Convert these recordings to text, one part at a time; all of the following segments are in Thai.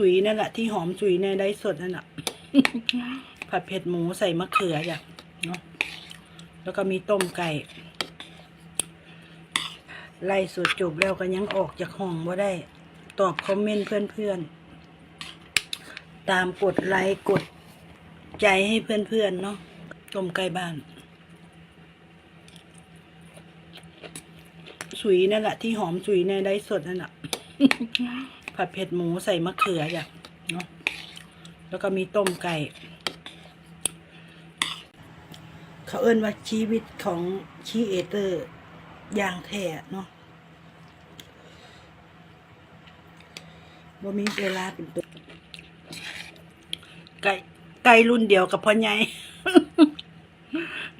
สุยนั่นแหละที่หอมสุยในไดสดนั่นแหละผัดเผ็ดหมูใส่มะเขือจ้ะเนาะแล้วก็มีต้มไก่ไล่สุดจบแล้วก็ยังออกจากห้องว่าได้ ตอบคอมเมนต์เพื่อนๆ ตามกดไลค์กดใจให้เพื่อนๆเนาะต้มไก่บ้านสุยนั่นแหละที่หอมสุยในไดสดนั่นแหละ ผัดเผ็ดหมูใส่มะเขือจ้ะเนาะแล้วก็มีต้มไก่เขาเอิ้นว่าชีวิตของชีเอเตอร์อย่างแท้เนาะบ่มีเวลาเป็นตัวไก่ไก่รุ่นเดียวกับพ่อใหญ่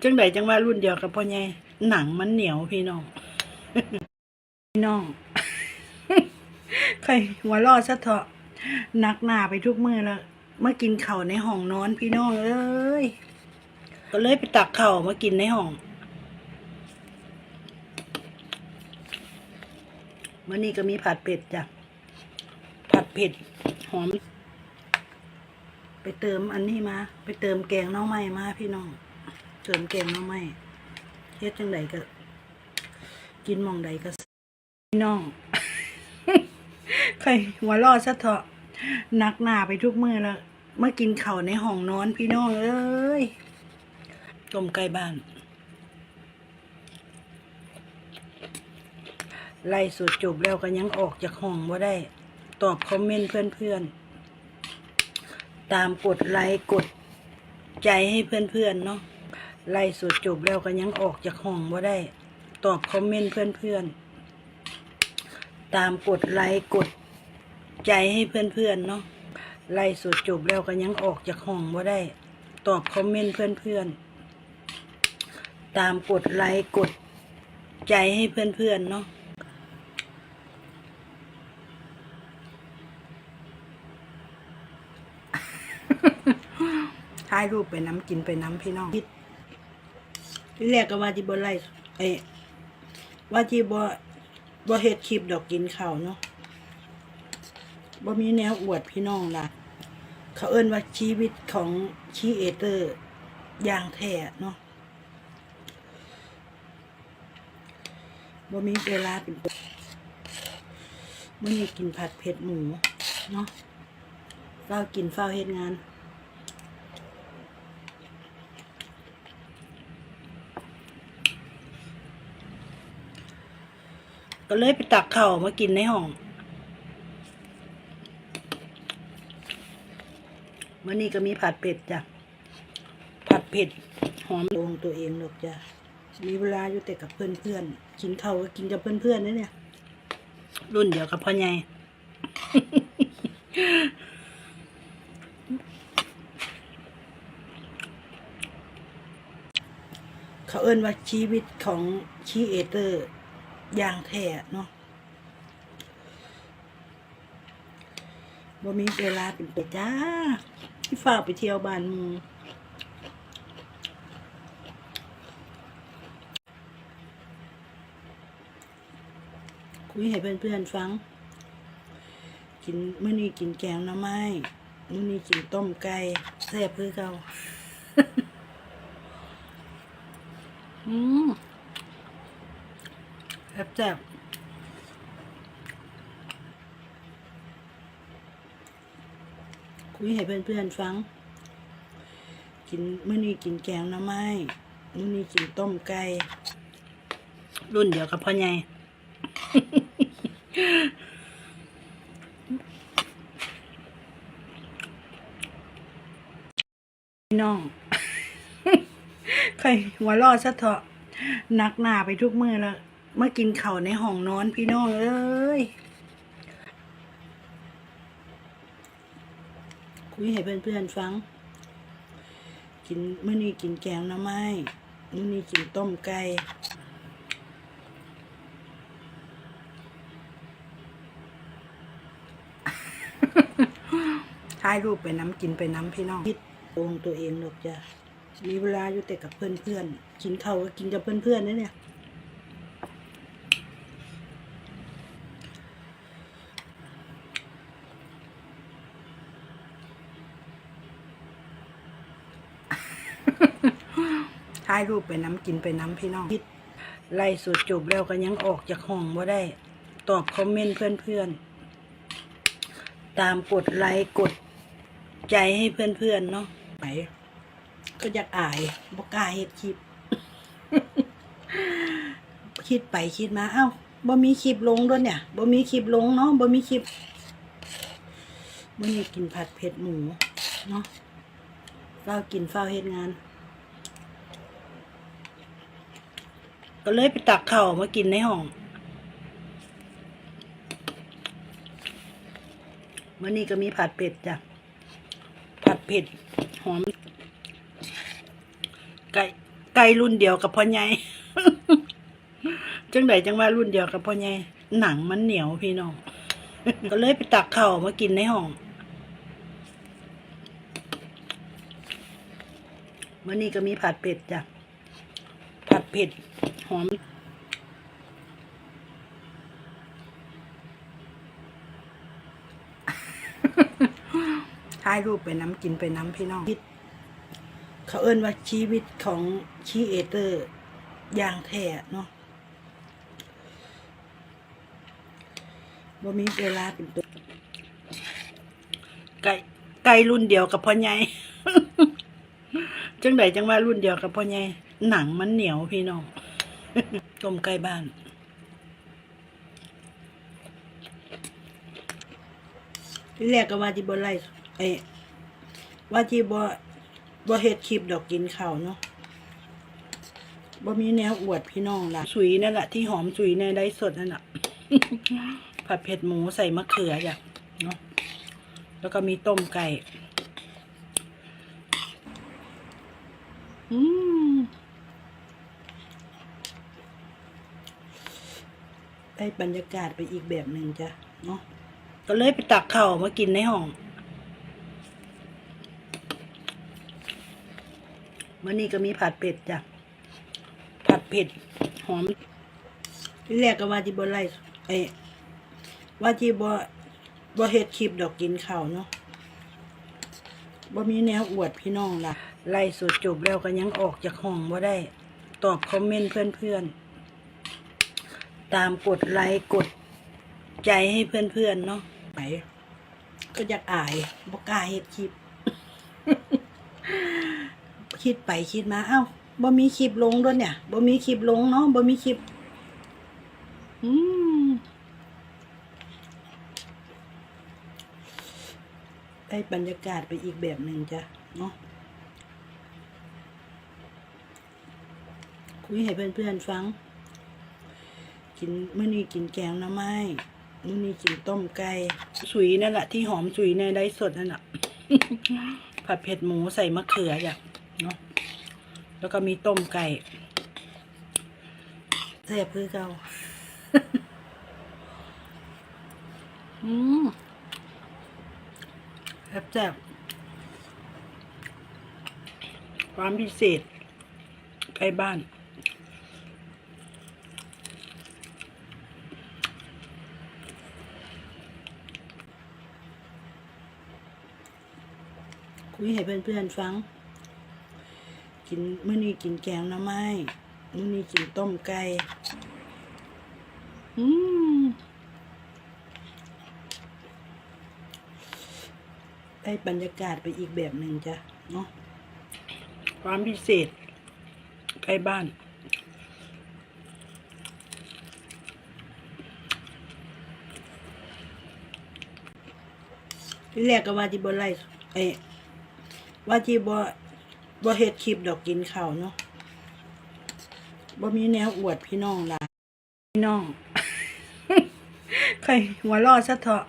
จังไดจังว่ารุ่นเดียวกับพ่อใหญ่หนังมันเหนียวพี่น้อง พี่น้อง ใครหัวรอดซะเถอะหนักหนาไปทุกมือแล้วมากินเข้าในห้องนอนพี่น้องเอ้ยก็เลยไปตักเข้ามากินในห้องมื่อนี้ก็มีผัดเผ็ดจ้ะผัดเผ็ดหอม ไปเติมอันนี้มา ไปเติมแกงน้องไม้มาพี่น้อง เติมแกงน้องไม้เฮ็ดจังไดก็ กินมองใดก็พี่น้อง ใครหัวรอดซะเถอะนักหนาไปทุกมือแล้วมากินเข้าในห้องนอนพี่น้องเอ้ยต้มไก่บ้านไล่สุดจบแล้วก็ยังออกจากห้องว่าได้ ตอบคอมเมนต์เพื่อนๆ ตามกดไลค์กดใจให้เพื่อนๆเนาะไล่สุดจบแล้วก็ยังออกจากห้องว่าได้ ตอบคอมเมนต์เพื่อนๆ ตามกดไลค์กด ใจให้เพื่อนๆเนาะไล่สุดจบแล้วก็ยังออกจากห้องว่าได้ ตอบคอมเมนต์เพื่อนๆ ตามกดไลค์กดใจให้เพื่อนๆเนาะถ่ายรูปไปน้ำกินไปน้ำพี่น้องที่แรกก็ว่าจีบไล่เอ้ว่าจีบบ่เฮ็ดคลิปดอกกินข้าวเนาะ บ่มีแนวอวดพี่น้องล่ะ เขาเอิ้นว่าชีวิตของชีเอเตอร์อย่างแท้เนาะบ่มีเวลาเป็นตัวมื่อนี้กินผัดเผ็ดหมูเนาะเฝ้ากินเฝ้าเฮ็ดงานก็เลยไปตักข้าวมากินในห้อง มื่อนี้ก็มีผัดเผ็ดจ้ะ ผัดเผ็ดหอมลงตัวเองหรอกจ้ะ มีเวลาอยู่แต่กับเพื่อนๆกินข้าวก็กินกับเพื่อนๆนนะเนี่ย รุ่นเดียวกับพ่อใหญ่เขาเอิ้นว่าชีวิตของชีเอเตอร์อย่างแท้เนาะบ่มีเวลาเป็นตัวจ้า ที่ฝากไปเที่ยวบ้านมูคุยให้เพื่อนๆฟัง กินเมื้อนี้กินแกงน่อไม้มื้อนี้กินต้มไก่แซ่บเพื่อเก่าอืมแซ่บ แซ่บคุยให้เพื่อนๆฟัง กินมื้อนี้กินแกงน่อไม้มื้อนี้กินต้มไก่รุ่นเดียวกับพ่อใหญ่พี่น้องใครหัวรอดซะเถอะนักหนาไปทุกมือแล้วมากินเข้าในห้องนอนพี่น้องเอ้ย คุยให้เพื่อนๆฟัง กินเมื้อนี้กินแกงน่อไม้เมื้อนี้กินต้มไก่ถ่ายรูปไปน้ำกินไปน้ำพี่น้องคิดโองตัวเองหรอกจ้ะมีเวลาอยู่แต่กับเพื่อนๆกินข้าวก็กินกับเพื่อนๆนะเนี่ย ค ถ่ายรูปไปน้ำกินไปน้ำพี่น้องไล่สุดจบแล้วก็ยังออกจากห้องบ่าได้ ตอบคอมเมนต์เพื่อนๆ ตามกดไลค์กดใจให้เพื่อนๆเนาะไปก็อยากอายบ่กล้าเฮ็ดคลิป คิดไปคิดมาเอ้าบ่มีคลิปลงด้วยเนี่ยบ่มีคลิปลงเนาะบ่มีคลิปมื้อนี้กินผัดเผ็ดหมูเนาะเฝ้ากินเฝ้าเฮ็ดงาน ก็เลยไปตักข้าวมากินในห้องมื้อนี้ก็มีผัดเผ็ดจ้ะ ผัดเผ็ด หอม ไก่ไก่รุ่นเดียวกับพ่อใหญ่จังไดจังว่ารุ่นเดียวกับพ่อใหญ่หนังมันเหนียวพี่น้อง ก็เลยไปตักข้าวมากินในห้องมื้อนี้ก็มีผัดเผ็ดจ้ะ ผัดเผ็ด หอม ถ่ายรูปไปน้ำกินไปน้ำพี่น้องเขาเอิ้นว่าชีวิตของชีเอเตอร์อย่างแท้เนาะบ่มีเวลาเป็นตัวไก่ไก่รุ่นเดียวกับพ่อใหญ่จังไดจังว่ารุ่นเดียวกับพ่อใหญ่หนังมันเหนียวพี่น้อง ต้มไก่บ้านที่แรกก็ว่าที่บ่ไล่เอ้ยว่าที่บ่บ่เฮ็ดคลิปดอกกินข้าวเนาะบ่มีแนวอวดพี่น้องล่ะสุยนั่นแหละที่หอมสุยในได้สดนั่นน่ะผัดเผ็ดหมูใส่มะเขือจ้ะเนาะแล้วก็มีต้มไก่ อืม ได้บรรยากาศไปอีกแบบหนึ่งจ้ะเนาะก็เลยไปตักข้าวมากินในห้องมื่อนี้ก็มีผัดเผ็ดจ้ะ ผัดเผ็ดหอมที่แรกก็ว่าที่บ่ไล่เอ้ว่าที่บ่บ่เฮ็ดคลิปดอกกินข้าวเนาะบ่มีแนวอวดพี่น้องล่ะ ไล่สุดจบแล้วก็ยังออกจากห้องบ่ได้ ตอบคอมเมนต์เพื่อนๆ ตามกดไลค์กดใจให้เพื่อนๆเนาะไปก็อยากอายบ่กล้าเฮ็ดคลิป คิดไปคิดมาเอ้าบ่มีคลิปลงด้วยเนี่ยบ่มีคลิปลงเนาะบ่มีคลิป อืมได้บรรยากาศไปอีกแบบหนึ่งจ้ะเนาะคุยให้เพื่อนๆฟัง กินมื้อนี้กินแกงน้ำไม้มื้อนี้กินต้มไก่สุยนั่นแหละที่หอมสุยในได้สดนั่นแหละผัดเผ็ดหมูใส่มะเขือจ้ะเนาะแล้วก็มีต้มไก่แซ่บคือเก่าอืมแซ่บแซ่บความพิเศษใกล้บ้าน คุยให้เพื่อนๆฟัง กินเมื้อนี้กินแกงน้ำไม้มื้อนี้กินต้มไก่อืมได้บรรยากาศไปอีกแบบหนึ่งจ้ะเนาะความพิเศษใกล้บ้านที่แรกก็ว่าที่บ่ไล่เอ้ย ว่าที่บ่บ่เฮ็ดคลิปดอกกินข้าวเนาะบ่มีแนวอวดพี่น้องล่ะพี่น้องใครหัวรอดซะเถอะ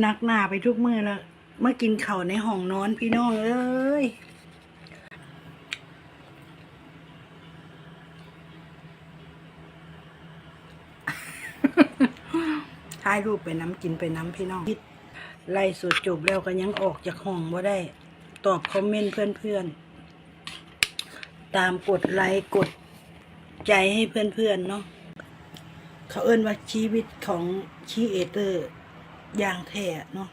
หนักหนาไปทุกมือแล้วเมื่อกินข้าวในห้องนอนพี่น้องเอ้ยถ่ายรูปไปน้ำกินไปน้ำพี่น้องไล่สุดจบแล้วก็ยังออกจากห้องว่าได้ ตอบคอมเมนต์เพื่อนๆ ตามกดไลค์กดใจให้เพื่อนๆเนาะเขาเอิ้นว่าชีวิตของชีเอเตอร์อย่างแท้เนาะ